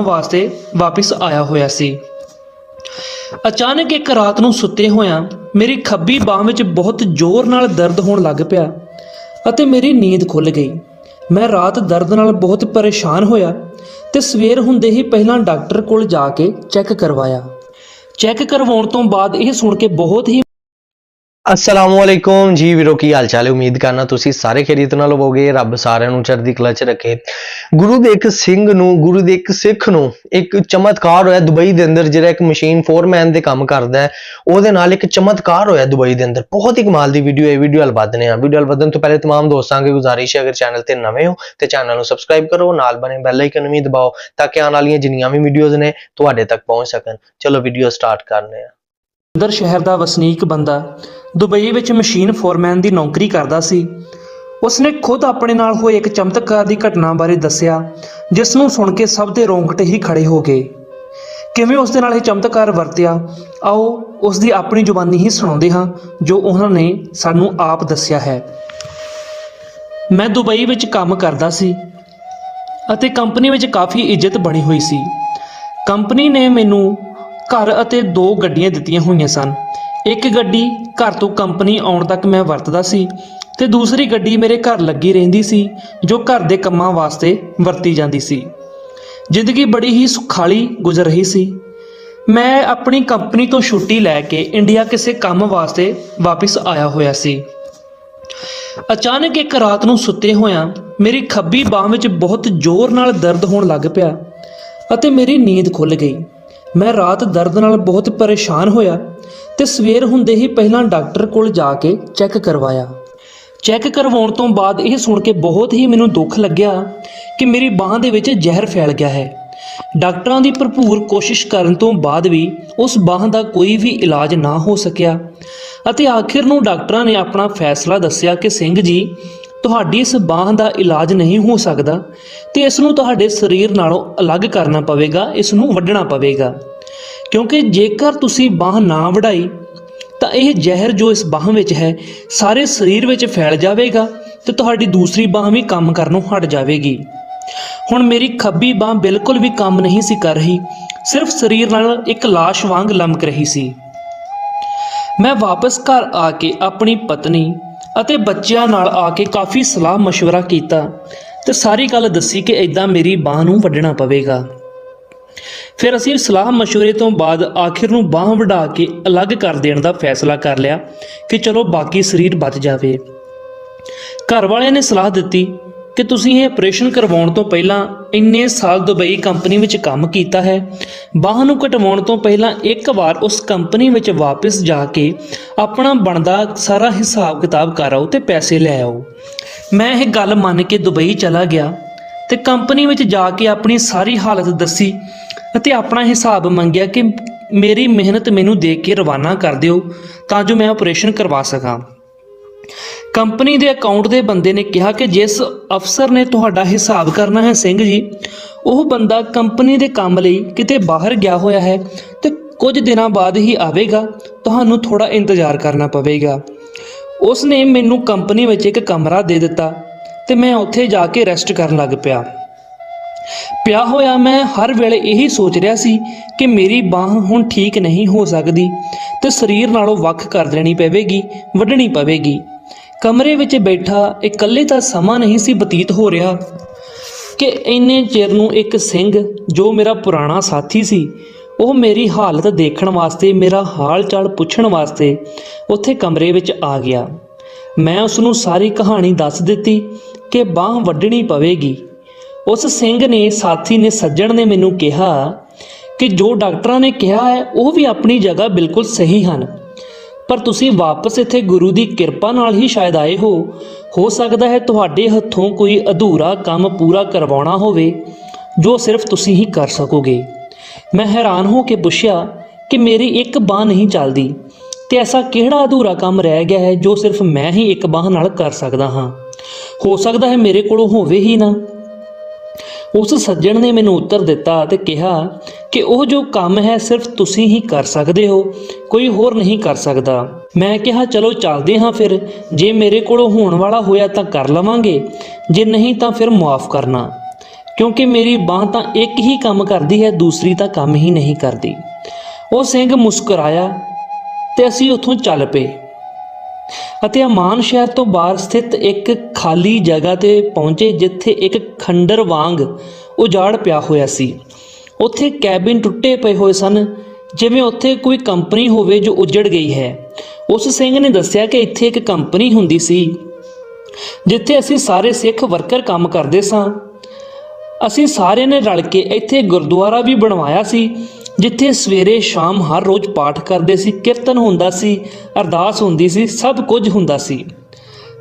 ਕੰਮ ਵਾਸਤੇ ਵਾਪਸ ਆਇਆ ਹੋਇਆ ਸੀ। ਅਚਾਨਕ ਇੱਕ ਰਾਤ ਨੂੰ ਸੁੱਤੇ ਹੋਇਆਂ ਮੇਰੀ ਖੱਬੀ ਬਾਹ ਵਿੱਚ ਬਹੁਤ ਜ਼ੋਰ ਨਾਲ ਦਰਦ ਹੋਣ ਲੱਗ ਪਿਆ ਅਤੇ ਮੇਰੀ ਨੀਂਦ ਖੁੱਲ ਗਈ। ਮੈਂ ਰਾਤ ਦਰਦ ਨਾਲ ਬਹੁਤ ਪਰੇਸ਼ਾਨ ਹੋਇਆ ਤੇ ਸਵੇਰ ਹੁੰਦੇ ਹੀ ਪਹਿਲਾਂ ਡਾਕਟਰ ਕੋਲ ਜਾ ਕੇ ਚੈੱਕ ਕਰਵਾਇਆ। ਚੈੱਕ ਕਰਵਾਉਣ ਤੋਂ ਬਾਅਦ ਇਹ ਸੁਣ ਕੇ ਬਹੁਤ ਹੀ ਅਸਲਾਮੁਅਲੈਕੁਮ ਜੀ ਵੀਰੋ ਕੀ ਹਾਲ ਚਾਲ ਹੈ ਉਮੀਦ ਕਰਨਾ ਤੁਸੀਂ ਸਾਰੇ ਖੈਰੀਅਤ ਨਾਲ ਹੋਵੋਗੇ ਰੱਬ ਸਾਰਿਆਂ ਨੂੰ ਚੜ੍ਹਦੀ ਕਲਾ 'ਚ ਰੱਖੇ ਗੁਰੂ ਦੇ ਇੱਕ ਸਿੰਘ ਨੂੰ ਗੁਰੂ ਦੇ ਇੱਕ ਸਿੱਖ ਨੂੰ ਇੱਕ ਚਮਤਕਾਰ ਹੋਇਆ ਦੁਬਈ ਦੇ ਅੰਦਰ ਜਿਹੜਾ ਇੱਕ ਮਸ਼ੀਨ ਫੋਰਮੈਨ ਦੇ ਕੰਮ ਕਰਦਾ ਹੈ ਉਹਦੇ ਨਾਲ ਇੱਕ ਚਮਤਕਾਰ ਹੋਇਆ ਦੁਬਈ ਦੇ ਅੰਦਰ ਬਹੁਤ ਹੀ ਕਮਾਲ ਦੀ ਵੀਡੀਓ ਹੈ ਵੀਡੀਓ ਹਲ ਵਧਨੇ ਆ ਵੀਡੀਓ ਹਲ ਵਧਣ ਤੋਂ ਪਹਿਲੇ तमाम ਦੋਸਤਾਂ ਅੱਗੇ ਗੁਜ਼ਾਰਿਸ਼ ਹੈ ਅਗਰ ਚੈਨਲ ਤੇ ਨਵੇਂ ਹੋ ਤੇ ਚੈਨਲ ਨੂੰ ਸਬਸਕ੍ਰਾਈਬ ਕਰੋ ਨਾਲ ਬਣੇ ਬੈਲ ਆਈਕਨ ਵੀ ਦਬਾਓ ਤਾਂ ਕਿ ਆਉਣ ਵਾਲੀਆਂ ਜਿੰਨੀਆਂ ਵੀ ਵੀਡੀਓਜ਼ ਨੇ ਤੁਹਾਡੇ ਤੱਕ ਪਹੁੰਚ ਸਕਣ ਚਲੋ ਵੀਡੀਓ ਸਟਾਰਟ ਕਰਨੇ ਆ ਅੰਦਰ ਸ਼ਹਿਰ ਦਾ ਵਸਨੀਕ ਬੰਦਾ ਦੁਬਈ ਵਿੱਚ ਮਸ਼ੀਨ ਫੋਰਮੈਨ ਦੀ ਨੌਕਰੀ ਕਰਦਾ ਸੀ। ਉਸਨੇ ਖੁਦ ਆਪਣੇ ਨਾਲ ਹੋਏ ਇੱਕ ਚਮਤਕਾਰ ਦੀ ਘਟਨਾ ਬਾਰੇ ਦੱਸਿਆ, ਜਿਸ ਨੂੰ ਸੁਣ ਕੇ ਸਭ ਦੇ ਰੋਂਗਟੇ ਹੀ ਖੜੇ ਹੋ ਗਏ। ਕਿਵੇਂ ਉਸ ਦੇ ਨਾਲ ਇਹ ਚਮਤਕਾਰ ਵਰਤਿਆ? ਆਓ ਉਸ ਦੀ ਆਪਣੀ ਜ਼ੁਬਾਨੀ ਹੀ ਸੁਣਾਉਂਦੇ ਹਾਂ, ਜੋ ਉਹਨਾਂ ਨੇ ਸਾਨੂੰ ਆਪ ਦੱਸਿਆ ਹੈ। ਮੈਂ ਦੁਬਈ ਵਿੱਚ ਕੰਮ ਕਰਦਾ ਸੀ ਅਤੇ ਕੰਪਨੀ ਵਿੱਚ ਕਾਫੀ ਇੱਜ਼ਤ ਬਣੀ ਹੋਈ ਸੀ। ਕੰਪਨੀ ਨੇ ਮੈਨੂੰ ਘਰ ਅਤੇ ਦੋ ਗੱਡੀਆਂ ਦਿੱਤੀਆਂ ਹੋਈਆਂ ਸਨ। ਇੱਕ ਗੱਡੀ ਘਰ ਤੋਂ ਕੰਪਨੀ ਆਉਣ ਤੱਕ ਮੈਂ ਵਰਤਦਾ ਸੀ ਤੇ ਦੂਸਰੀ ਗੱਡੀ ਮੇਰੇ ਘਰ ਲੱਗੀ ਰਹਿੰਦੀ ਸੀ, ਜੋ ਘਰ ਦੇ ਕੰਮਾਂ ਵਾਸਤੇ ਵਰਤੀ ਜਾਂਦੀ ਸੀ। ਜ਼ਿੰਦਗੀ ਬੜੀ ਹੀ ਸੁਖਾਲੀ ਗੁਜ਼ਰ ਰਹੀ ਸੀ। ਮੈਂ ਆਪਣੀ ਕੰਪਨੀ ਤੋਂ ਛੁੱਟੀ ਲੈ ਕੇ ਇੰਡੀਆ ਕਿਸੇ ਕੰਮ ਵਾਸਤੇ ਵਾਪਸ ਆਇਆ ਹੋਇਆ ਸੀ। ਅਚਾਨਕ ਇੱਕ ਰਾਤ ਨੂੰ ਸੁੱਤੇ ਹੋਇਆਂ ਮੇਰੀ ਖੱਬੀ ਬਾਹ ਵਿੱਚ ਬਹੁਤ ਜ਼ੋਰ ਨਾਲ ਦਰਦ ਹੋਣ ਲੱਗ ਪਿਆ ਅਤੇ ਮੇਰੀ ਨੀਂਦ ਖੁੱਲ ਗਈ। ਮੈਂ ਰਾਤ ਦਰਦ ਨਾਲ ਬਹੁਤ ਪਰੇਸ਼ਾਨ ਹੋਇਆ ਤੇ ਸਵੇਰ ਹੁੰਦੇ ਹੀ ਪਹਿਲਾਂ ਡਾਕਟਰ ਕੋਲ ਜਾ ਕੇ ਚੈੱਕ ਕਰਵਾਇਆ। ਚੈੱਕ ਕਰਵਾਉਣ ਤੋਂ ਬਾਅਦ ਇਹ ਸੁਣ ਕੇ ਬਹੁਤ ਹੀ ਮੈਨੂੰ ਦੁੱਖ ਲੱਗਿਆ ਕਿ ਮੇਰੀ ਬਾਹ ਦੇ ਵਿੱਚ ਜ਼ਹਿਰ ਫੈਲ ਗਿਆ ਹੈ। ਡਾਕਟਰਾਂ ਦੀ ਭਰਪੂਰ ਕੋਸ਼ਿਸ਼ ਕਰਨ ਤੋਂ ਬਾਅਦ ਵੀ ਉਸ ਬਾਹ ਦਾ ਕੋਈ ਵੀ ਇਲਾਜ ਨਾ ਹੋ ਸਕਿਆ ਅਤੇ ਆਖਿਰ ਨੂੰ ਡਾਕਟਰਾਂ ਨੇ ਆਪਣਾ ਫੈਸਲਾ ਦੱਸਿਆ ਕਿ ਸਿੰਘ ਜੀ ਤੁਹਾਡੀ ਇਸ ਬਾਹ ਦਾ ਇਲਾਜ ਨਹੀਂ ਹੋ ਸਕਦਾ ਤੇ ਇਸ ਨੂੰ ਤੁਹਾਡੇ ਸਰੀਰ ਨਾਲੋਂ ਅਲੱਗ ਕਰਨਾ ਪਵੇਗਾ, ਇਸ ਨੂੰ ਵੱਢਣਾ ਪਵੇਗਾ। ਕਿਉਂਕਿ ਜੇਕਰ ਤੁਸੀਂ ਬਾਹ ਨਾ ਵਢਾਈ, ਤਾਂ ਇਹ ਜ਼ਹਿਰ ਜੋ ਇਸ ਬਾਹ ਵਿੱਚ ਹੈ, ਸਾਰੇ ਸਰੀਰ ਵਿੱਚ ਫੈਲ ਜਾਵੇਗਾ ਤੇ ਤੁਹਾਡੀ ਦੂਸਰੀ ਬਾਹ ਵੀ ਕੰਮ ਕਰਨੋਂ ਹਟ ਜਾਵੇਗੀ। ਹੁਣ ਮੇਰੀ ਖੱਬੀ ਬਾਹ ਬਿਲਕੁਲ ਵੀ ਕੰਮ ਨਹੀਂ ਸੀ ਕਰ ਰਹੀ, ਸਿਰਫ ਸਰੀਰ ਨਾਲ ਇੱਕ ਲਾਸ਼ ਵਾਂਗ ਲਮਕ ਰਹੀ ਸੀ। ਮੈਂ ਵਾਪਸ ਘਰ ਆ ਕੇ ਆਪਣੀ ਪਤਨੀ ਅਤੇ ਬੱਚਿਆਂ ਨਾਲ ਆ ਕੇ ਕਾਫੀ ਸਲਾਹ مشورہ ਕੀਤਾ ਤੇ ਸਾਰੀ ਗੱਲ ਦੱਸੀ ਕਿ ਇਦਾਂ ਮੇਰੀ ਬਾਹ ਨੂੰ ਵੱਢਣਾ ਪਵੇਗਾ ਫਿਰ ਅਸੀਂ ਸਲਾਹ مشورے ਤੋਂ ਬਾਅਦ ਆਖਿਰ ਨੂੰ ਬਾਹ ਵਢਾ ਕੇ ਅਲੱਗ ਕਰ ਦੇਣ ਦਾ ਫੈਸਲਾ ਕਰ ਲਿਆ ਕਿ ਚਲੋ ਬਾਕੀ ਸਰੀਰ ਬਚ ਜਾਵੇ ਘਰ ਵਾਲਿਆਂ ਨੇ ਸਲਾਹ ਦਿੱਤੀ ਕਿ ਤੁਸੀਂ ਇਹ ਆਪਰੇਸ਼ਨ ਕਰਵਾਉਣ ਤੋਂ ਪਹਿਲਾਂ ਇੰਨੇ ਸਾਲ ਦੁਬਈ ਕੰਪਨੀ ਵਿੱਚ ਕੰਮ ਕੀਤਾ ਹੈ, ਬਾਹ ਨੂੰ ਕਟਵਾਉਣ ਤੋਂ ਪਹਿਲਾਂ ਇੱਕ ਵਾਰ ਉਸ ਕੰਪਨੀ ਵਿੱਚ ਵਾਪਸ ਜਾ ਕੇ ਆਪਣਾ ਬਣਦਾ ਸਾਰਾ ਹਿਸਾਬ ਕਿਤਾਬ ਕਰ ਆਓ ਤੇ ਪੈਸੇ ਲੈ ਆਓ। ਮੈਂ ਇਹ ਗੱਲ ਮੰਨ ਕੇ ਦੁਬਈ ਚਲਾ ਗਿਆ ਤੇ ਕੰਪਨੀ ਵਿੱਚ ਜਾ ਕੇ ਆਪਣੀ ਸਾਰੀ ਹਾਲਤ ਦੱਸੀ ਅਤੇ ਆਪਣਾ ਹਿਸਾਬ ਮੰਗਿਆ ਕਿ ਮੇਰੀ ਮਿਹਨਤ ਮੈਨੂੰ ਦੇ ਕੇ ਰਵਾਨਾ ਕਰ ਦਿਓ ਤਾਂ ਜੋ ਮੈਂ ਆਪਰੇਸ਼ਨ ਕਰਵਾ ਸਕਾਂ। ਕੰਪਨੀ ਦੇ ਅਕਾਊਂਟ ਦੇ ਬੰਦੇ ਨੇ ਕਿਹਾ ਕਿ ਜਿਸ ਅਫਸਰ ਨੇ ਤੁਹਾਡਾ ਹਿਸਾਬ ਕਰਨਾ ਹੈ ਸਿੰਘ ਜੀ, ਉਹ ਬੰਦਾ ਕੰਪਨੀ ਦੇ ਕੰਮ ਲਈ ਕਿਤੇ ਬਾਹਰ ਗਿਆ ਹੋਇਆ ਹੈ ਤੇ ਕੁਝ ਦਿਨਾਂ ਬਾਅਦ ਹੀ ਆਵੇਗਾ, ਤੁਹਾਨੂੰ ਥੋੜਾ ਇੰਤਜ਼ਾਰ ਕਰਨਾ ਪਵੇਗਾ। ਉਸ ਨੇ ਮੈਨੂੰ ਕੰਪਨੀ ਵਿੱਚ ਇੱਕ ਕਮਰਾ ਦੇ ਦਿੱਤਾ ਤੇ ਮੈਂ ਉੱਥੇ ਜਾ ਕੇ ਰੈਸਟ ਕਰਨ ਲੱਗ ਪਿਆ। ਪਿਆ ਹੋਇਆ ਮੈਂ ਹਰ ਵੇਲੇ ਇਹੀ ਸੋਚ ਰਿਹਾ ਸੀ ਕਿ ਮੇਰੀ ਬਾਹ ਹੁਣ ਠੀਕ ਨਹੀਂ ਹੋ ਸਕਦੀ ਤੇ ਸਰੀਰ ਨਾਲੋਂ ਵੱਖ ਕਰ ਦੇਣੀ ਪਵੇਗੀ, ਵੱਢਣੀ ਪਵੇਗੀ। ਕਮਰੇ ਵਿੱਚ ਬੈਠਾ ਇਕੱਲੇ ਤਾਂ ਸਮਾਂ ਨਹੀਂ ਸੀ ਬਤੀਤ ਹੋ ਰਿਹਾ ਕਿ ਇੰਨੇ ਚਿਰ ਨੂੰ ਇੱਕ ਸਿੰਘ, ਜੋ ਮੇਰਾ ਪੁਰਾਣਾ ਸਾਥੀ ਸੀ, ਉਹ ਮੇਰੀ ਹਾਲਤ ਦੇਖਣ ਵਾਸਤੇ, ਮੇਰਾ ਹਾਲ ਚਾਲ ਪੁੱਛਣ ਵਾਸਤੇ ਉੱਥੇ ਕਮਰੇ ਵਿੱਚ ਆ ਗਿਆ। ਮੈਂ ਉਸ ਨੂੰ ਸਾਰੀ ਕਹਾਣੀ ਦੱਸ ਦਿੱਤੀ ਕਿ ਬਾਹ ਵੱਢਣੀ ਪਵੇਗੀ। ਉਸ ਸਿੰਘ ਨੇ, ਸਾਥੀ ਨੇ, ਸੱਜਣ ਨੇ ਮੈਨੂੰ ਕਿਹਾ ਕਿ ਜੋ ਡਾਕਟਰਾਂ ਨੇ ਕਿਹਾ ਹੈ, ਉਹ ਵੀ ਆਪਣੀ ਜਗ੍ਹਾ ਬਿਲਕੁਲ ਸਹੀ ਹਨ। ਪਰ ਤੁਸੀਂ ਵਾਪਸ ਇੱਥੇ ਗੁਰੂ ਦੀ ਕਿਰਪਾ ਨਾਲ ਹੀ ਸ਼ਾਇਦ ਆਏ ਹੋ। ਹੋ ਸਕਦਾ ਹੈ ਤੁਹਾਡੇ ਹੱਥੋਂ ਕੋਈ ਅਧੂਰਾ ਕੰਮ ਪੂਰਾ ਕਰਵਾਉਣਾ ਹੋਵੇ, ਜੋ ਸਿਰਫ ਤੁਸੀਂ ਹੀ ਕਰ ਸਕੋਗੇ। ਮੈਂ ਹੈਰਾਨ ਹੋ ਕੇ ਪੁੱਛਿਆ ਕਿ ਮੇਰੀ ਇੱਕ ਬਾਹ ਨਹੀਂ ਚੱਲਦੀ, ਤੇ ਐਸਾ ਕਿਹੜਾ ਅਧੂਰਾ ਕੰਮ ਰਹਿ ਗਿਆ ਹੈ ਜੋ ਸਿਰਫ ਮੈਂ ਹੀ ਇੱਕ ਬਾਹ ਨਾਲ ਕਰ ਸਕਦਾ ਹਾਂ? ਹੋ ਸਕਦਾ ਹੈ ਮੇਰੇ ਕੋਲੋਂ ਹੋਵੇ ਹੀ ਨਾ। ਉਸ ਸੱਜਣ ਨੇ ਮੈਨੂੰ ਉੱਤਰ ਦਿੱਤਾ ਤੇ ਕਿਹਾ ਕਿ ਉਹ ਜੋ ਕੰਮ ਹੈ ਸਿਰਫ ਤੁਸੀਂ ਹੀ ਕਰ ਸਕਦੇ ਹੋ, ਕੋਈ ਹੋਰ ਨਹੀਂ ਕਰ ਸਕਦਾ। ਮੈਂ ਕਿਹਾ, ਚਲੋ ਚੱਲਦੇ ਹਾਂ ਫਿਰ। ਜੇ ਮੇਰੇ ਕੋਲੋਂ ਹੋਣ ਵਾਲਾ ਹੋਇਆ ਤਾਂ ਕਰ ਲਵਾਂਗੇ। ਜੇ ਨਹੀਂ ਤਾਂ ਫਿਰ ਮਾਫ ਕਰਨਾ। ਕਿਉਂਕਿ ਮੇਰੀ ਬਾਹ ਤਾਂ ਇੱਕ ਹੀ ਕੰਮ ਕਰਦੀ ਹੈ, ਦੂਸਰੀ ਤਾਂ ਕੰਮ ਹੀ ਨਹੀਂ ਕਰਦੀ। ਉਹ ਸਿੰਘ ਮੁਸਕਰਾਇਆ ਤੇ ਅਸੀਂ ਉੱਥੋਂ ਚੱਲ ਪਏ। ਅਤੇ ਅਮਾਨ ਸ਼ਹਿਰ ਤੋਂ ਬਾਹਰ ਸਥਿਤ ਇੱਕ ਖਾਲੀ ਜਗ੍ਹਾ ਤੇ ਪਹੁੰਚੇ, ਜਿੱਥੇ ਇੱਕ ਖੰਡਰ ਵਾਂਗ ਉਜਾੜ ਪਿਆ ਹੋਇਆ ਸੀ। ਉੱਥੇ ਕੈਬਿਨ ਟੁੱਟੇ ਪਏ ਹੋਏ ਸਨ, ਜਿਵੇਂ ਉੱਥੇ ਕੋਈ ਕੰਪਨੀ ਹੋਵੇ ਜੋ ਉੱਜੜ ਗਈ ਹੈ। ਉਸ ਸਿੰਘ ਨੇ ਦੱਸਿਆ ਕਿ ਇੱਥੇ ਇੱਕ ਕੰਪਨੀ ਹੁੰਦੀ ਸੀ, ਜਿੱਥੇ ਅਸੀਂ ਸਾਰੇ ਸਿੱਖ ਵਰਕਰ ਕੰਮ ਕਰਦੇ ਸਾਂ। ਅਸੀਂ ਸਾਰਿਆਂ ਨੇ ਰਲ ਕੇ ਇੱਥੇ ਗੁਰਦੁਆਰਾ ਵੀ ਬਣਵਾਇਆ ਸੀ, ਜਿੱਥੇ ਸਵੇਰੇ ਸ਼ਾਮ ਹਰ ਰੋਜ਼ ਪਾਠ ਕਰਦੇ ਸੀ, ਕੀਰਤਨ ਹੁੰਦਾ ਸੀ, ਅਰਦਾਸ ਹੁੰਦੀ ਸੀ, ਸਭ ਕੁਝ ਹੁੰਦਾ ਸੀ।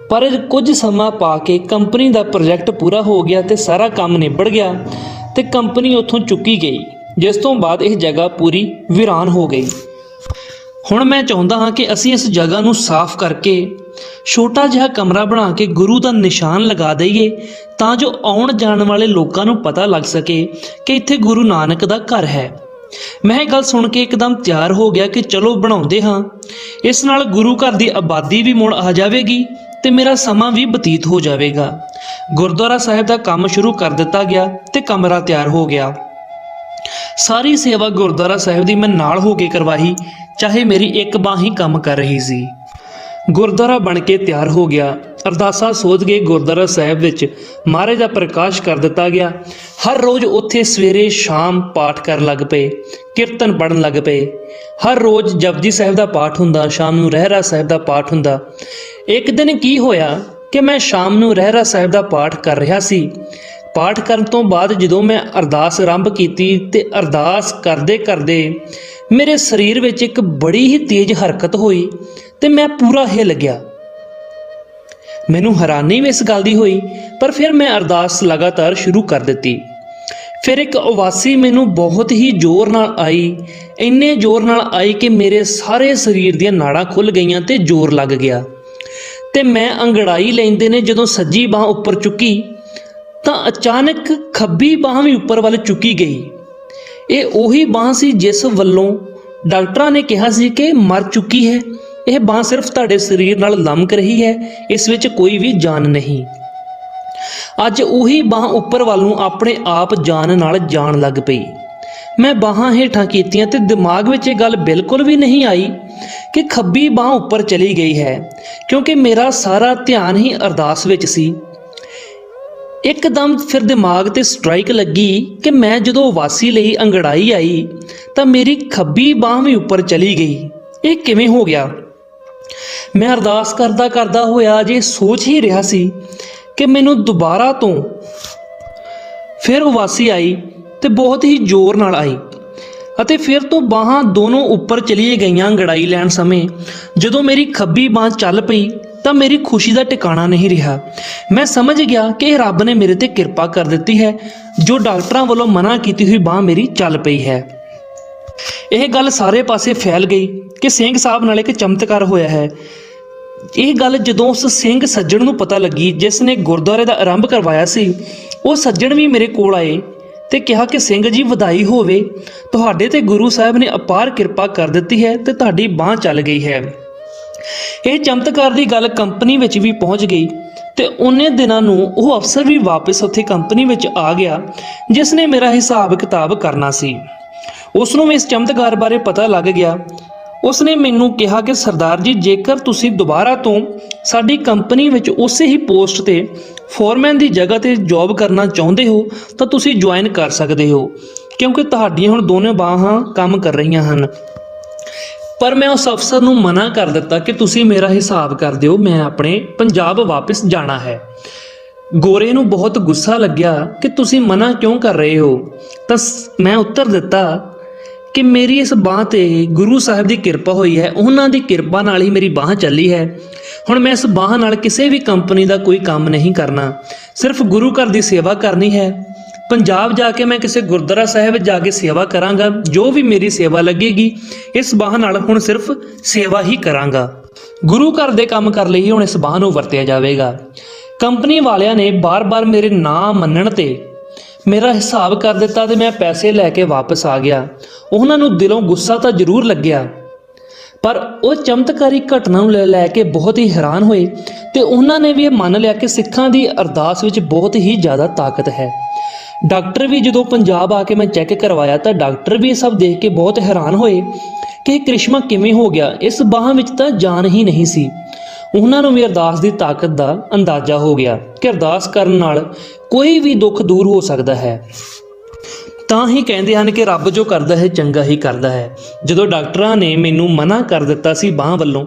ਪਰ ਕੁਝ ਸਮਾਂ ਪਾ ਕੇ ਕੰਪਨੀ ਦਾ ਪ੍ਰੋਜੈਕਟ ਪੂਰਾ ਹੋ ਗਿਆ ਤੇ ਸਾਰਾ ਕੰਮ ਨਿਬੜ ਗਿਆ। ਤੇ ਕੰਪਨੀ ਉੱਥੋਂ ਚੁੱਕੀ ਗਈ, ਜਿਸ ਤੋਂ ਬਾਅਦ ਇਹ ਜਗ੍ਹਾ ਪੂਰੀ ਵੀਰਾਨ ਹੋ ਗਈ। ਹੁਣ ਮੈਂ ਚਾਹੁੰਦਾ ਹਾਂ ਕਿ ਅਸੀਂ ਇਸ ਜਗ੍ਹਾ ਨੂੰ ਸਾਫ਼ ਕਰਕੇ ਛੋਟਾ ਜਿਹਾ ਕਮਰਾ ਬਣਾ ਕੇ ਗੁਰੂ ਦਾ ਨਿਸ਼ਾਨ ਲਗਾ ਦਈਏ, ਤਾਂ ਜੋ ਆਉਣ ਜਾਣ ਵਾਲੇ ਲੋਕਾਂ ਨੂੰ ਪਤਾ ਲੱਗ ਸਕੇ ਕਿ ਇੱਥੇ ਗੁਰੂ ਨਾਨਕ ਦਾ ਘਰ ਹੈ। ਮੈਂ ਇਹ ਗੱਲ ਸੁਣ ਕੇ ਇੱਕਦਮ ਤਿਆਰ ਹੋ ਗਿਆ ਕਿ ਚਲੋ ਬਣਾਉਂਦੇ ਹਾਂ। ਇਸ ਨਾਲ ਗੁਰੂ ਘਰ ਦੀ ਆਬਾਦੀ ਵੀ ਮੁੜ ਆ ਜਾਵੇਗੀ ਤੇ ਮੇਰਾ ਸਮਾਂ ਵੀ ਬਤੀਤ ਹੋ ਜਾਵੇਗਾ। ਗੁਰਦੁਆਰਾ ਸਾਹਿਬ ਦਾ ਕੰਮ ਸ਼ੁਰੂ ਕਰ ਦਿੱਤਾ ਗਿਆ ਤੇ ਕਮਰਾ ਤਿਆਰ ਹੋ ਗਿਆ। ਸਾਰੀ ਸੇਵਾ ਗੁਰਦੁਆਰਾ ਸਾਹਿਬ ਦੀ ਮੈਂ ਨਾਲ ਹੋ ਕੇ ਕਰਵਾਈ, ਚਾਹੇ ਮੇਰੀ ਇੱਕ ਬਾਹ ਹੀ ਕੰਮ ਕਰ ਰਹੀ ਸੀ। ਗੁਰਦੁਆਰਾ ਬਣ ਕੇ ਤਿਆਰ ਹੋ ਗਿਆ। ਅਰਦਾਸਾਂ ਸੋਧ ਕੇ ਗੁਰਦੁਆਰਾ ਸਾਹਿਬ ਵਿੱਚ ਮਹਾਰਾਜ ਦਾ ਪ੍ਰਕਾਸ਼ ਕਰ ਦਿੱਤਾ ਗਿਆ। ਹਰ ਰੋਜ਼ ਉੱਥੇ ਸਵੇਰੇ ਸ਼ਾਮ ਪਾਠ ਕਰਨ ਲੱਗ ਪਏ, ਕੀਰਤਨ ਪੜਨ ਲੱਗ ਪਏ। ਹਰ ਰੋਜ਼ ਜਪਜੀ ਸਾਹਿਬ ਦਾ ਪਾਠ ਹੁੰਦਾ, ਸ਼ਾਮ ਨੂੰ ਰਹਿਰਾ ਸਾਹਿਬ ਦਾ ਪਾਠ ਹੁੰਦਾ। ਇੱਕ ਦਿਨ ਕੀ ਹੋਇਆ ਕਿ ਮੈਂ ਸ਼ਾਮ ਨੂੰ ਰਹਿਰਾ ਸਾਹਿਬ ਦਾ ਪਾਠ ਕਰ ਰਿਹਾ ਸੀ। ਪਾਠ ਕਰਨ ਤੋਂ ਬਾਅਦ ਜਦੋਂ ਮੈਂ ਅਰਦਾਸ ਆਰੰਭ ਕੀਤੀ ਤੇ ਅਰਦਾਸ ਕਰਦੇ ਕਰਦੇ ਮੇਰੇ ਸਰੀਰ ਵਿੱਚ ਇੱਕ ਬੜੀ ਹੀ ਤੇਜ਼ ਹਰਕਤ ਹੋਈ ਤੇ ਮੈਂ ਪੂਰਾ ਹਿੱਲ ਗਿਆ। ਮੈਨੂੰ ਹੈਰਾਨੀ ਵੀ ਇਸ ਗੱਲ ਦੀ ਹੋਈ, ਪਰ ਫਿਰ ਮੈਂ ਅਰਦਾਸ ਲਗਾਤਾਰ ਸ਼ੁਰੂ ਕਰ ਦਿੱਤੀ। ਫਿਰ ਇੱਕ ਆਵਾਸੀ ਮੈਨੂੰ ਬਹੁਤ ਹੀ ਜ਼ੋਰ ਨਾਲ ਆਈ। ਇੰਨੇ ਜ਼ੋਰ ਨਾਲ ਆਈ ਕਿ ਮੇਰੇ ਸਾਰੇ ਸਰੀਰ ਦੀਆਂ ਨਾੜਾਂ ਖੁੱਲ ਗਈਆਂ ਤੇ ਜ਼ੋਰ ਲੱਗ ਗਿਆ। ਤੇ ਮੈਂ ਅੰਗੜਾਈ ਲੈਂਦੇ ਨੇ ਜਦੋਂ ਸੱਜੀ ਬਾਹ ਉੱਪਰ ਚੁੱਕੀ, ਤਾਂ ਅਚਾਨਕ ਖੱਬੀ ਬਾਹ ਵੀ ਉੱਪਰ ਵੱਲ ਚੁੱਕੀ ਗਈ। ਇਹ ਉਹੀ ਬਾਹ ਸੀ ਜਿਸ ਵੱਲੋਂ ਡਾਕਟਰਾਂ ਨੇ ਕਿਹਾ ਸੀ ਕਿ ਮਰ ਚੁੱਕੀ ਹੈ। ਇਹ ਬਾਹ ਸਿਰਫ ਤੁਹਾਡੇ ਸਰੀਰ ਨਾਲ ਲਮਕ ਰਹੀ ਹੈ, ਇਸ ਵਿੱਚ ਕੋਈ ਵੀ ਜਾਨ ਨਹੀਂ। ਅੱਜ ਉਹੀ ਬਾਹ ਉੱਪਰ ਵੱਲ ਨੂੰ ਆਪਣੇ ਆਪ ਜਾਣ ਨਾਲ ਜਾਣ ਲੱਗ ਪਈ। ਮੈਂ ਬਾਹਾਂ ਹੇਠਾਂ ਕੀਤੀਆਂ ਤੇ ਦਿਮਾਗ ਵਿੱਚ ਇਹ ਗੱਲ ਬਿਲਕੁਲ ਵੀ ਨਹੀਂ ਆਈ ਕਿ ਖੱਬੀ ਬਾਹ ਉੱਪਰ ਚਲੀ ਗਈ ਹੈ, ਕਿਉਂਕਿ ਮੇਰਾ ਸਾਰਾ ਧਿਆਨ ਹੀ ਅਰਦਾਸ ਵਿੱਚ ਸੀ। ਇੱਕਦਮ ਫਿਰ ਦਿਮਾਗ ਤੇ ਸਟ੍ਰਾਈਕ ਲੱਗੀ ਕਿ ਮੈਂ ਜਦੋਂ ਵਾਸੀ ਲਈ ਅੰਗੜਾਈ ਆਈ ਤਾਂ ਮੇਰੀ ਖੱਬੀ ਬਾਹ ਵੀ ਉੱਪਰ ਚਲੀ ਗਈ। ਇਹ ਕਿਵੇਂ ਹੋ ਗਿਆ? ਮੈਂ ਅਰਦਾਸ ਕਰਦਾ ਕਰਦਾ ਹੋਇਆ ਜੇ ਸੋਚ ਹੀ ਰਿਹਾ ਸੀ ਕਿ ਮੈਨੂੰ ਦੁਬਾਰਾ ਤੋਂ। ਫਿਰ ਉਵਾਸੀ ਆਈ ਤੇ ਬਹੁਤ ਹੀ ਜ਼ੋਰ ਨਾਲ ਆਈ ਅਤੇ ਫਿਰ ਤੋਂ ਬਾਹਾਂ ਦੋਨੋਂ ਉੱਪਰ ਚਲੀਏ ਗਈਆਂ ਗੜਾਈ ਲੈਣ ਸਮੇਂ ਜਦੋਂ ਮੇਰੀ ਖੱਬੀ ਬਾਹ ਚੱਲ ਪਈ ਤਾਂ ਮੇਰੀ ਖੁਸ਼ੀ ਦਾ ਟਿਕਾਣਾ ਨਹੀਂ ਰਿਹਾ। ਮੈਂ ਸਮਝ ਗਿਆ ਕਿ ਇਹ ਰੱਬ ਨੇ ਮੇਰੇ ਤੇ ਕਿਰਪਾ ਕਰ ਦਿੱਤੀ ਹੈ, ਜੋ ਡਾਕਟਰਾਂ ਵੱਲੋਂ ਮਨਾ ਕੀਤੀ ਹੋਈ ਬਾਹ ਮੇਰੀ ਚੱਲ ਪਈ ਹੈ। ਇਹ ਗੱਲ ਸਾਰੇ ਪਾਸੇ ਫੈਲ ਗਈ ਕਿ ਸਿੰਘ ਸਾਹਿਬ ਨਾਲ ਇੱਕ ਚਮਤਕਾਰ ਹੋਇਆ ਹੈ। ਇਹ ਗੱਲ ਜਦੋਂ ਉਸ ਸਿੰਘ ਸੱਜਣ ਨੂੰ ਪਤਾ ਲੱਗੀ, ਜਿਸ ਨੇ ਗੁਰਦੁਆਰੇ ਦਾ ਆਰੰਭ ਕਰਵਾਇਆ ਸੀ, ਉਹ ਸੱਜਣ ਵੀ ਮੇਰੇ ਕੋਲ ਆਏ ਤੇ ਕਿਹਾ ਕਿ ਸਿੰਘ ਜੀ, ਵਧਾਈ ਹੋਵੇ। ਤੁਹਾਡੇ ਤੇ ਗੁਰੂ ਸਾਹਿਬ ਨੇ ਅਪਾਰ ਕਿਰਪਾ ਕਰ ਦਿੱਤੀ ਹੈ ਤੇ ਤੁਹਾਡੀ ਬਾਹ ਚੱਲ ਗਈ ਹੈ। ਇਹ ਚਮਤਕਾਰ ਦੀ ਗੱਲ ਕੰਪਨੀ ਵਿੱਚ ਵੀ ਪਹੁੰਚ ਗਈ ਤੇ ਉਹਨੇ ਦਿਨਾਂ ਨੂੰ ਉਹ ਅਫਸਰ ਵੀ ਵਾਪਸ ਉੱਥੇ ਕੰਪਨੀ ਵਿੱਚ ਆ ਗਿਆ, ਜਿਸ ਨੇ ਮੇਰਾ ਹਿਸਾਬ ਕਿਤਾਬ ਕਰਨਾ ਸੀ। ਉਸ ਨੂੰ ਇਸ ਚਮਤਕਾਰ ਬਾਰੇ ਪਤਾ ਲੱਗ ਗਿਆ ਉਸ ਨੇ ਮੈਨੂੰ ਕਿਹਾ ਕਿ ਸਰਦਾਰ ਜੀ, ਜੇਕਰ ਤੁਸੀਂ ਦੁਬਾਰਾ ਤੋਂ ਸਾਡੀ ਕੰਪਨੀ ਵਿੱਚ ਉਸੇ ਹੀ ਪੋਸਟ ਤੇ ਫੋਰਮੈਨ ਦੀ ਜਗ੍ਹਾ ਤੇ ਜੌਬ ਕਰਨਾ ਚਾਹੁੰਦੇ ਹੋ, ਤਾਂ ਤੁਸੀਂ ਜੁਆਇਨ ਕਰ ਸਕਦੇ ਹੋ, ਕਿਉਂਕਿ ਤੁਹਾਡੀਆਂ ਹੁਣ ਦੋਨੇ ਬਾਹਾਂ ਕੰਮ ਕਰ ਰਹੀਆਂ ਹਨ। ਪਰ ਮੈਂ ਉਸ ਅਫਸਰ ਨੂੰ ਮਨਾ ਕਰ ਦਿੱਤਾ ਕਿ ਤੁਸੀਂ ਮੇਰਾ ਹਿਸਾਬ ਕਰ ਦਿਓ, ਮੈਂ ਆਪਣੇ ਪੰਜਾਬ ਵਾਪਸ ਜਾਣਾ ਹੈ। ਗੋਰੇ ਨੂੰ ਬਹੁਤ ਗੁੱਸਾ ਲੱਗਿਆ ਕਿ ਤੁਸੀਂ ਮਨਾ ਕਿਉਂ ਕਰ ਰਹੇ ਹੋ? ਤਾਂ ਸ- ਮੈਂ ਉੱਤਰ ਦਿੱਤਾ ਕਿ ਮੇਰੀ ਇਸ ਬਾਹ ਤੇ ਗੁਰੂ ਸਾਹਿਬ ਦੀ ਕਿਰਪਾ ਹੋਈ ਹੈ, ਉਹਨਾਂ ਦੀ ਕਿਰਪਾ ਨਾਲ ਹੀ ਮੇਰੀ ਬਾਹ ਚੱਲੀ ਹੈ। ਹੁਣ ਮੈਂ ਇਸ ਬਾਹ ਨਾਲ ਕਿਸੇ ਵੀ ਕੰਪਨੀ ਦਾ ਕੋਈ ਕੰਮ ਨਹੀਂ ਕਰਨਾ। ਸਿਰਫ ਗੁਰੂ ਘਰ ਦੀ ਸੇਵਾ ਕਰਨੀ ਹੈ। ਪੰਜਾਬ ਜਾ ਕੇ ਮੈਂ ਕਿਸੇ ਗੁਰਦੁਆਰਾ ਸਾਹਿਬ ਜਾ ਕੇ ਸੇਵਾ ਕਰਾਂਗਾ, ਜੋ ਵੀ ਮੇਰੀ ਸੇਵਾ ਲੱਗੇਗੀ, ਇਸ ਬਾਹ ਨਾਲ ਹੁਣ ਸਿਰਫ ਸੇਵਾ ਹੀ ਕਰਾਂਗਾ। ਗੁਰੂ ਘਰ ਦੇ ਕੰਮ ਕਰ ਲਈ ਹੁਣ ਇਸ ਬਾਹ ਨੂੰ ਵਰਤਿਆ ਜਾਵੇਗਾ। ਕੰਪਨੀ ਵਾਲਿਆਂ ਨੇ ਬਾਰ-ਬਾਰ ਮੇਰੇ ਨਾਂ ਮੰਨਣ ਤੇ ਮੇਰਾ ਹਿਸਾਬ ਕਰ ਦਿੱਤਾ ਤੇ ਮੈਂ ਪੈਸੇ ਲੈ ਕੇ ਵਾਪਸ ਆ ਗਿਆ। ਉਹਨਾਂ ਨੂੰ ਦਿਲੋਂ ਗੁੱਸਾ ਤਾਂ ਜ਼ਰੂਰ ਲੱਗਿਆ। ਪਰ ਉਹ ਚਮਤਕਾਰੀ ਘਟਨਾ ਨੂੰ ਲੈ ਲੈ ਕੇ ਬਹੁਤ ਹੀ ਹੈਰਾਨ ਹੋਏ ਤੇ ਉਹਨਾਂ ਨੇ ਵੀ ਇਹ ਮੰਨ ਲਿਆ ਕਿ ਸਿੱਖਾਂ ਦੀ ਅਰਦਾਸ ਵਿੱਚ ਬਹੁਤ ਹੀ ਜ਼ਿਆਦਾ ਤਾਕਤ ਹੈ। ਡਾਕਟਰ ਵੀ ਜਦੋਂ ਪੰਜਾਬ ਆ ਕੇ ਮੈਂ ਚੈੱਕ ਕਰਵਾਇਆ ਤਾਂ ਡਾਕਟਰ ਵੀ ਇਹ ਸਭ ਦੇਖ ਕੇ ਬਹੁਤ ਹੈਰਾਨ ਹੋਏ ਕਿ ਇਹ ਕ੍ਰਿਸ਼ਮਾ ਕਿਵੇਂ ਹੋ ਗਿਆ। ਇਸ ਬਾਹਾਂ ਵਿੱਚ ਤਾਂ ਜਾਨ ਹੀ ਨਹੀਂ ਸੀ। ਉਹਨਾਂ ਨੂੰ ਵੀ ਅਰਦਾਸ ਦੀ ਤਾਕਤ ਦਾ ਅੰਦਾਜ਼ਾ ਹੋ ਗਿਆ ਕਿ ਅਰਦਾਸ ਕਰਨ ਨਾਲ ਕੋਈ ਵੀ ਦੁੱਖ ਦੂਰ ਹੋ ਸਕਦਾ ਹੈ। ਤਾਂ ਹੀ ਕਹਿੰਦੇ ਹਨ ਕਿ ਰੱਬ ਜੋ ਕਰਦਾ ਹੈ, ਚੰਗਾ ਹੀ ਕਰਦਾ ਹੈ। ਜਦੋਂ ਡਾਕਟਰਾਂ ਨੇ ਮੈਨੂੰ ਮਨਾ ਕਰ ਦਿੱਤਾ ਸੀ ਬਾਹ ਵੱਲੋਂ,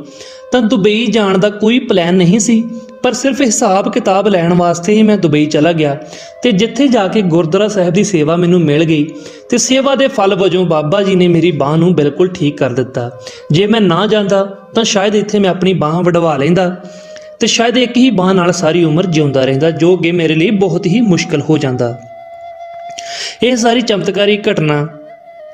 ਤਾਂ ਦੁਬਈ ਜਾਣ ਦਾ ਕੋਈ ਪਲਾਨ ਨਹੀਂ ਸੀ। ਪਰ ਸਿਰਫ ਹਿਸਾਬ ਕਿਤਾਬ ਲੈਣ ਵਾਸਤੇ ਹੀ ਮੈਂ ਦੁਬਈ ਚਲਾ ਗਿਆ ਤੇ ਜਿੱਥੇ ਜਾ ਕੇ ਗੁਰਦੁਆਰਾ ਸਾਹਿਬ ਦੀ ਸੇਵਾ ਮੈਨੂੰ ਮਿਲ ਗਈ ਤੇ ਸੇਵਾ ਦੇ ਫਲ ਵਜੋਂ ਬਾਬਾ ਜੀ ਨੇ ਮੇਰੀ ਬਾਹ ਨੂੰ ਬਿਲਕੁਲ ਠੀਕ ਕਰ ਦਿੱਤਾ। ਜੇ ਮੈਂ ਨਾ ਜਾਂਦਾ ਤਾਂ ਸ਼ਾਇਦ ਇੱਥੇ ਮੈਂ ਆਪਣੀ ਬਾਹ ਵਡਵਾ ਲੈਂਦਾ ਤੇ ਸ਼ਾਇਦ ਇੱਕ ਹੀ ਬਾਹ ਨਾਲ ਸਾਰੀ ਉਮਰ ਜਿਉਂਦਾ ਰਹਿੰਦਾ, ਜੋ ਕਿ ਮੇਰੇ ਲਈ ਬਹੁਤ ਹੀ ਮੁਸ਼ਕਲ ਹੋ ਜਾਂਦਾ। ਇਹ ਸਾਰੀ ਚਮਤਕਾਰੀ ਘਟਨਾ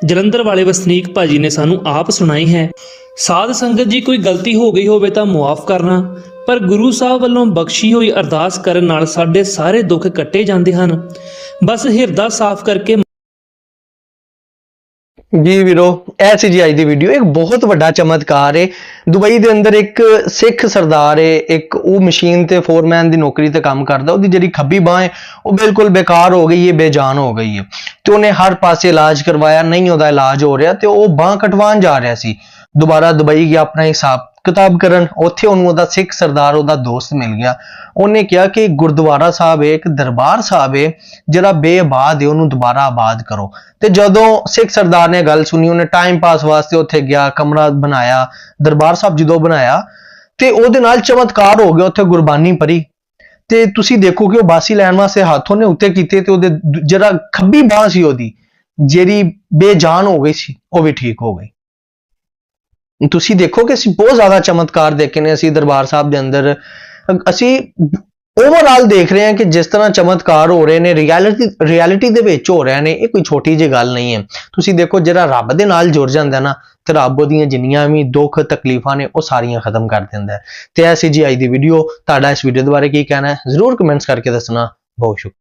ਜਲੰਧਰ ਵਾਲੇ ਵਸਨੀਕ ਭਾਜੀ ਨੇ ਸਾਨੂੰ ਆਪ ਸੁਣਾਈ ਹੈ। ਸਾਧ ਸੰਗਤ ਜੀ ਕੋਈ ਗਲਤੀ ਹੋ ਗਈ ਹੋਵੇ ਤਾਂ ਮੁਆਫ ਕਰਨਾ ਪਰ ਗੁਰੂ ਸਾਹਿਬ ਵੱਲੋਂ ਬਖਸ਼ੀ ਹੋਈ ਅਰਦਾਸ ਕਰਨ ਨਾਲ ਸਾਡੇ ਸਾਰੇ ਦੁੱਖ ਕੱਟੇ ਜਾਂਦੇ ਹਨ। ਬਸ ਹਿਰਦਾ ਸਾਫ਼ ਕਰਕੇ ਜੀ ਵੀਰੋ, ਇਹ ਸੀ ਜੀ ਅੱਜ ਦੀ ਵੀਡੀਓ ਇੱਕ ਬਹੁਤ ਵੱਡਾ ਚਮਤਕਾਰ ਹੈ ਦੁਬਈ ਦੇ ਅੰਦਰ ਇੱਕ ਸਿੱਖ ਸਰਦਾਰ ਹੈ ਇੱਕ ਉਹ ਮਸ਼ੀਨ ਤੇ ਫੋਰਮੈਨ ਦੀ ਨੌਕਰੀ ਤੇ ਕੰਮ ਕਰਦਾ। ਉਹਦੀ ਜਿਹੜੀ ਖੱਬੀ ਬਾਹ ਹੈ ਉਹ ਬਿਲਕੁਲ ਬੇਕਾਰ ਹੋ ਗਈ ਹੈ ਬੇਜਾਨ ਹੋ ਗਈ ਹੈ ਤੇ ਉਹਨੇ ਹਰ ਪਾਸੇ ਇਲਾਜ ਕਰਵਾਇਆ, ਨਹੀਂ ਉਹਦਾ ਇਲਾਜ ਹੋ ਰਿਹਾ ਤੇ ਉਹ ਬਾਹ ਕਟਵਾਉਣ ਜਾ ਰਿਹਾ ਸੀ। ਦੁਬਾਰਾ ਦੁਬਈ ਗਿਆ, ਆਪਣਾ ਹਿਸਾਬ ਕਿਤਾਬ ਕਰਨ, ਉੱਥੇ ਉਹਨੂੰ ਉਹਦਾ ਸਿੱਖ ਸਰਦਾਰ, ਉਹਦਾ ਦੋਸਤ ਮਿਲ ਗਿਆ। ਉਹਨੇ ਕਿਹਾ ਕਿ ਗੁਰਦੁਆਰਾ ਸਾਹਿਬ ਹੈ, ਇੱਕ ਦਰਬਾਰ ਸਾਹਿਬ ਹੈ, ਜਿਹੜਾ ਬੇਬਾਦ ਹੈ, ਉਹਨੂੰ ਦੁਬਾਰਾ ਆਬਾਦ ਕਰੋ। ਤੇ ਜਦੋਂ ਸਿੱਖ ਸਰਦਾਰ ਨੇ ਗੱਲ ਸੁਣੀ, ਉਹਨੇ ਟਾਈਮ ਪਾਸ ਵਾਸਤੇ ਉੱਥੇ ਗਿਆ, ਕਮਰਾ ਬਣਾਇਆ, ਦਰਬਾਰ ਸਾਹਿਬ ਜਦੋਂ ਬਣਾਇਆ, ਤੇ ਉਹਦੇ ਨਾਲ ਚਮਤਕਾਰ ਹੋ ਗਿਆ, ਉੱਥੇ ਗੁਰਬਾਨੀ ਪਰੀ ਤੇ ਤੁਸੀਂ ਦੇਖੋ ਕਿ ਉਹ ਬਾਸੀ ਲੈਣ ਵਾਸਤੇ ਹੱਥ ਉਹਨੇ ਉੱਤੇ ਕੀਤੇ ਤੇ ਉਹਦੇ ਜਿਹੜਾ ਖੱਬੀ ਬਾਹ ਸੀ ਉਹਦੀ, ਜਿਹੜੀ ਬੇਜਾਨ ਹੋ ਗਈ ਸੀ, ਉਹ ਵੀ ਠੀਕ ਹੋ ਗਈ। ਤੁਸੀਂ ਦੇਖੋ ਕਿ ਅਸੀਂ ਬਹੁਤ ਜ਼ਿਆਦਾ ਚਮਤਕਾਰ ਦੇਖੇ ਨੇ ਅਸੀਂ ਦਰਬਾਰ ਸਾਹਿਬ ਦੇ ਅੰਦਰ। ਅਸੀਂ ਓਵਰਆਲ ਦੇਖ ਰਹੇ ਹਾਂ ਕਿ ਜਿਸ ਤਰ੍ਹਾਂ ਚਮਤਕਾਰ ਹੋ ਰਹੇ ਨੇ ਰਿਐਲਿਟੀ ਰਿਐਲਿਟੀ ਦੇ ਵਿੱਚ ਹੋ ਰਹੇ ਨੇ, ਇਹ ਕੋਈ ਛੋਟੀ ਜਿਹੀ ਗੱਲ ਨਹੀਂ ਹੈ। ਤੁਸੀਂ ਦੇਖੋ ਜਿਹੜਾ ਰੱਬ ਦੇ ਨਾਲ ਜੁੜ ਜਾਂਦਾ ਨਾ, ਤੇ ਰੱਬ ਦੀਆਂ ਜਿੰਨੀਆਂ ਵੀ ਦੁੱਖ, ਤਕਲੀਫਾਂ ਨੇ, ਉਹ ਸਾਰੀਆਂ ਖਤਮ ਕਰ ਦਿੰਦਾ ਹੈ। ਤੇ ਐਸੀ ਜੀ ਅੱਜ ਦੀ ਵੀਡੀਓ ਤੁਹਾਡਾ ਇਸ ਵੀਡੀਓ ਦੇ ਬਾਰੇ ਕੀ ਕਹਿਣਾ ਹੈ, ਜ਼ਰੂਰ ਕਮੈਂਟਸ ਕਰਕੇ ਦੱਸਣਾ। ਬਹੁਤ ਸ਼ੁਕਰੀਆ।